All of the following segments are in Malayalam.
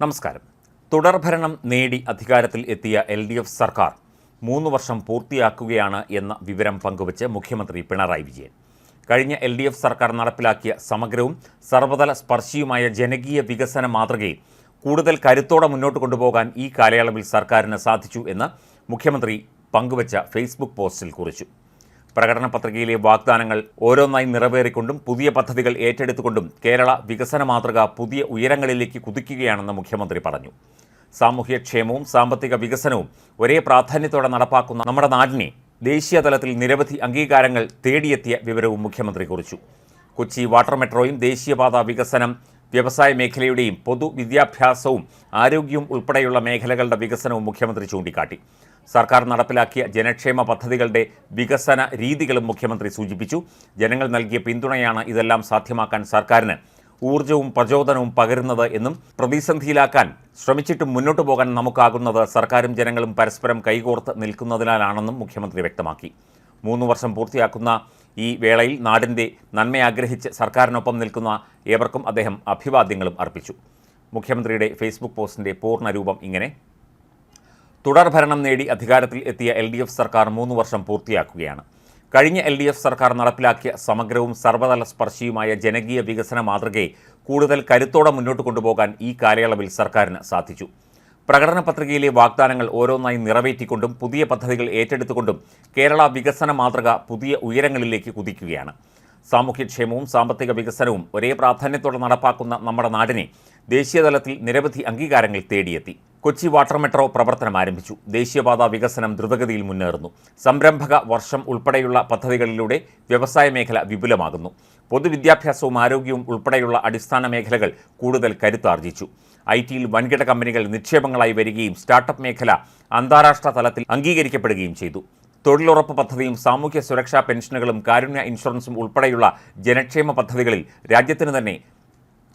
നമസ്കാരം. തുടർഭരണം നേടി അധികാരത്തിൽ എത്തിയ എൽ ഡി എഫ് സർക്കാർ മൂന്ന് വർഷം പൂർത്തിയാക്കുകയാണ് എന്ന വിവരം പങ്കുവച്ച് മുഖ്യമന്ത്രി പിണറായി വിജയൻ. കഴിഞ്ഞ എൽ ഡി എഫ് സർക്കാർ നടപ്പിലാക്കിയ സമഗ്രവും സർവതല സ്പർശിയുമായ ജനകീയ വികസന മാതൃകയിൽ കൂടുതൽ കരുത്തോടെ മുന്നോട്ട് കൊണ്ടുപോകാൻ ഈ കാലയളവിൽ സർക്കാരിന് സാധിച്ചു എന്ന് മുഖ്യമന്ത്രി പങ്കുവച്ച ഫേസ്ബുക്ക് പോസ്റ്റിൽ കുറിച്ചു. പ്രകടന പത്രികയിലെ വാഗ്ദാനങ്ങൾ ഓരോന്നായി നിറവേറിക്കൊണ്ടും പുതിയ പദ്ധതികൾ ഏറ്റെടുത്തുകൊണ്ടും കേരള വികസന മാതൃക പുതിയ ഉയരങ്ങളിലേക്ക് കുതിക്കുകയാണെന്ന് മുഖ്യമന്ത്രി പറഞ്ഞു. സാമൂഹ്യക്ഷേമവും സാമ്പത്തിക വികസനവും ഒരേ പ്രാധാന്യത്തോടെ നടപ്പാക്കുന്ന നമ്മുടെ നാടിനെ ദേശീയ തലത്തിൽ നിരവധി അംഗീകാരങ്ങൾ തേടിയെത്തിയ വിവരവും മുഖ്യമന്ത്രി കുറിച്ചു. കൊച്ചി വാട്ടർ മെട്രോയും ദേശീയപാത വികസനം വ്യവസായ മേഖലയുടെയും പൊതുവിദ്യാഭ്യാസവും ആരോഗ്യവും ഉൾപ്പെടെയുള്ള മേഖലകളുടെ വികസനവും മുഖ്യമന്ത്രി ചൂണ്ടിക്കാട്ടി. സർക്കാർ നടപ്പിലാക്കിയ ജനക്ഷേമ പദ്ധതികളുടെ വികസന രീതികളും മുഖ്യമന്ത്രി സൂചിപ്പിച്ചു. ജനങ്ങൾ നൽകിയ പിന്തുണയാണ് ഇതെല്ലാം സാധ്യമാക്കാൻ സർക്കാരിന് ഊർജവും പ്രചോദനവും പകരുന്നത് എന്നും പ്രതിസന്ധിയിലാക്കാൻ ശ്രമിച്ചിട്ടും മുന്നോട്ടു പോകാൻ നമുക്കാകുന്നത് സർക്കാരും ജനങ്ങളും പരസ്പരം കൈകോർത്ത് നിൽക്കുന്നതിനാലാണെന്നും മുഖ്യമന്ത്രി വ്യക്തമാക്കി. മൂന്ന് വർഷം പൂർത്തിയാക്കുന്ന ഈ വേളയിൽ നാടിന്റെ നന്മയാഗ്രഹിച്ച് സർക്കാരിനൊപ്പം നിൽക്കുന്ന ഏവർക്കും അദ്ദേഹം അഭിവാദ്യങ്ങളും അർപ്പിച്ചു. മുഖ്യമന്ത്രിയുടെ ഫേസ്ബുക്ക് പോസ്റ്റിന്റെ പൂർണരൂപം ഇങ്ങനെ. തുടർഭരണം നേടി അധികാരത്തിൽ എത്തിയ എൽ ഡി എഫ് സർക്കാർ മൂന്ന് വർഷം പൂർത്തിയാക്കുകയാണ്. കഴിഞ്ഞ എൽ ഡി എഫ് സർക്കാർ നടപ്പിലാക്കിയ സമഗ്രവും സർവതല സ്പർശിയുമായ ജനകീയ വികസന മാതൃകയെ കൂടുതൽ കരുത്തോടെ മുന്നോട്ട് കൊണ്ടുപോകാൻ ഈ കാലയളവിൽ സർക്കാരിന് സാധിച്ചു. പ്രകടന പത്രികയിലെ വാഗ്ദാനങ്ങൾ ഓരോന്നായി നിറവേറ്റിക്കൊണ്ടും പുതിയ പദ്ധതികൾ ഏറ്റെടുത്തുകൊണ്ടും കേരള വികസന മാതൃക പുതിയ ഉയരങ്ങളിലേക്ക് കുതിക്കുകയാണ്. സാമൂഹ്യക്ഷേമവും സാമ്പത്തിക വികസനവും ഒരേ പ്രാധാന്യത്തോടെ നടപ്പാക്കുന്ന നമ്മുടെ നാടിനെ ദേശീയതലത്തിൽ നിരവധി അംഗീകാരങ്ങൾ തേടിയെത്തി. കൊച്ചി വാട്ടർ മെട്രോ പ്രവർത്തനം ആരംഭിച്ചു. ദേശീയപാത വികസനം ദ്രുതഗതിയിൽ മുന്നേറുന്നു. സംരംഭക വർഷം ഉൾപ്പെടെയുള്ള പദ്ധതികളിലൂടെ വ്യവസായ മേഖല വിപുലമാകുന്നു. പൊതുവിദ്യാഭ്യാസവും ആരോഗ്യവും ഉൾപ്പെടെയുള്ള അടിസ്ഥാന മേഖലകൾ കൂടുതൽ കരുത്താർജിച്ചു. ഐ ടിയിൽ വൻകിട കമ്പനികൾ നിക്ഷേപങ്ങളായി വരികയും സ്റ്റാർട്ടപ്പ് മേഖല അന്താരാഷ്ട്ര തലത്തിൽ അംഗീകരിക്കപ്പെടുകയും ചെയ്തു. തൊഴിലുറപ്പ് പദ്ധതിയും സാമൂഹ്യ സുരക്ഷാ പെൻഷനുകളും കാരുണ്യ ഇൻഷുറൻസും ഉൾപ്പെടെയുള്ള ജനക്ഷേമ പദ്ധതികളിൽ രാജ്യത്തിന് തന്നെ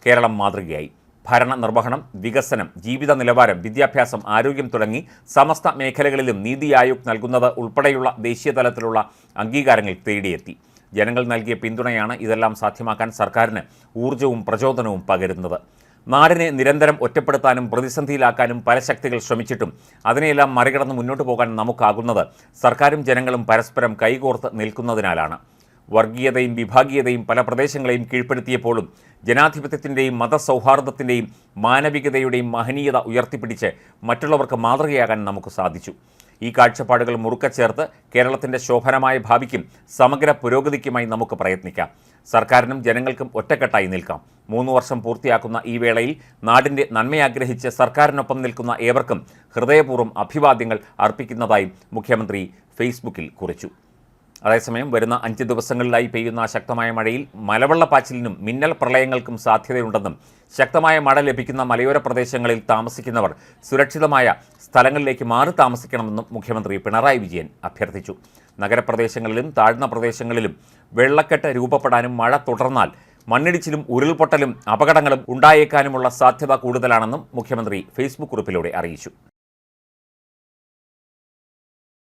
കേരളം മാതൃകയായി. ഭരണ നിർവഹണം വികസനം ജീവിത നിലവാരം വിദ്യാഭ്യാസം ആരോഗ്യം തുടങ്ങി സമസ്ത മേഖലകളിലും നീതി ആയോഗ് നൽകുന്നത് ഉൾപ്പെടെയുള്ള ദേശീയ തലത്തിലുള്ള അംഗീകാരങ്ങൾ തേടിയെത്തി. ജനങ്ങൾ നൽകിയ പിന്തുണയാണ് ഇതെല്ലാം സാധ്യമാക്കാൻ സർക്കാരിന് ഊർജവും പ്രചോദനവും പകരുന്നത്. നാടിനെ നിരന്തരം ഒറ്റപ്പെടുത്താനും പ്രതിസന്ധിയിലാക്കാനും പല ശക്തികൾ ശ്രമിച്ചിട്ടും അതിനെയെല്ലാം മറികടന്ന് മുന്നോട്ട് പോകാൻ നമുക്കാകുന്നത് സർക്കാരും ജനങ്ങളും പരസ്പരം കൈകോർത്ത് നിൽക്കുന്നതിനാലാണ്. വർഗീയതയും വിഭാഗീയതയും പല പ്രദേശങ്ങളെയും കീഴ്പ്പെടുത്തിയപ്പോഴും ജനാധിപത്യത്തിന്റെയും മതസൗഹാർദ്ദത്തിന്റെയും മാനവികതയുടെയും മഹനീയത ഉയർത്തിപ്പിടിച്ച് മറ്റുള്ളവർക്ക് മാതൃകയാകാൻ നമുക്ക് സാധിച്ചു. ഈ കാഴ്ചപ്പാടുകൾ മുറുക്ക ചേർത്ത് കേരളത്തിന്റെ ശോഭനമായ ഭാവിക്കും സമഗ്ര പുരോഗതിക്കുമായി നമുക്ക് പ്രയത്നിക്കാം. സർക്കാരിനും ജനങ്ങൾക്കും ഒറ്റക്കെട്ടായി നിൽക്കാം. മൂന്ന് വർഷം പൂർത്തിയാക്കുന്ന ഈ വേളയിൽ നാടിന്റെ നന്മയാഗ്രഹിച്ച് സർക്കാരിനൊപ്പം നിൽക്കുന്ന ഏവർക്കും ഹൃദയപൂർവം അഭിവാദ്യങ്ങൾ അർപ്പിക്കുന്നതായും മുഖ്യമന്ത്രി ഫേസ്ബുക്കിൽ കുറിച്ചു. അതേസമയം വരുന്ന അഞ്ച് ദിവസങ്ങളിലായി പെയ്യുന്ന ശക്തമായ മഴയിൽ മലവെള്ളപ്പാച്ചിലിനും മിന്നൽ പ്രളയങ്ങൾക്കും സാധ്യതയുണ്ടെന്നും ശക്തമായ മഴ ലഭിക്കുന്ന മലയോര പ്രദേശങ്ങളിൽ താമസിക്കുന്നവർ സുരക്ഷിതമായ സ്ഥലങ്ങളിലേക്ക് മാറി താമസിക്കണമെന്നും മുഖ്യമന്ത്രി പിണറായി വിജയൻ അഭ്യർത്ഥിച്ചു. നഗരപ്രദേശങ്ങളിലും താഴ്ന്ന പ്രദേശങ്ങളിലും വെള്ളക്കെട്ട് രൂപപ്പെടാനും മഴ തുടർന്നാൽ മണ്ണിടിച്ചിലും ഉരുൾപൊട്ടലും അപകടങ്ങളും ഉണ്ടായേക്കാനുമുള്ള സാധ്യത കൂടുതലാണെന്നും മുഖ്യമന്ത്രി ഫേസ്ബുക്ക് കുറിപ്പിലൂടെ അറിയിച്ചു.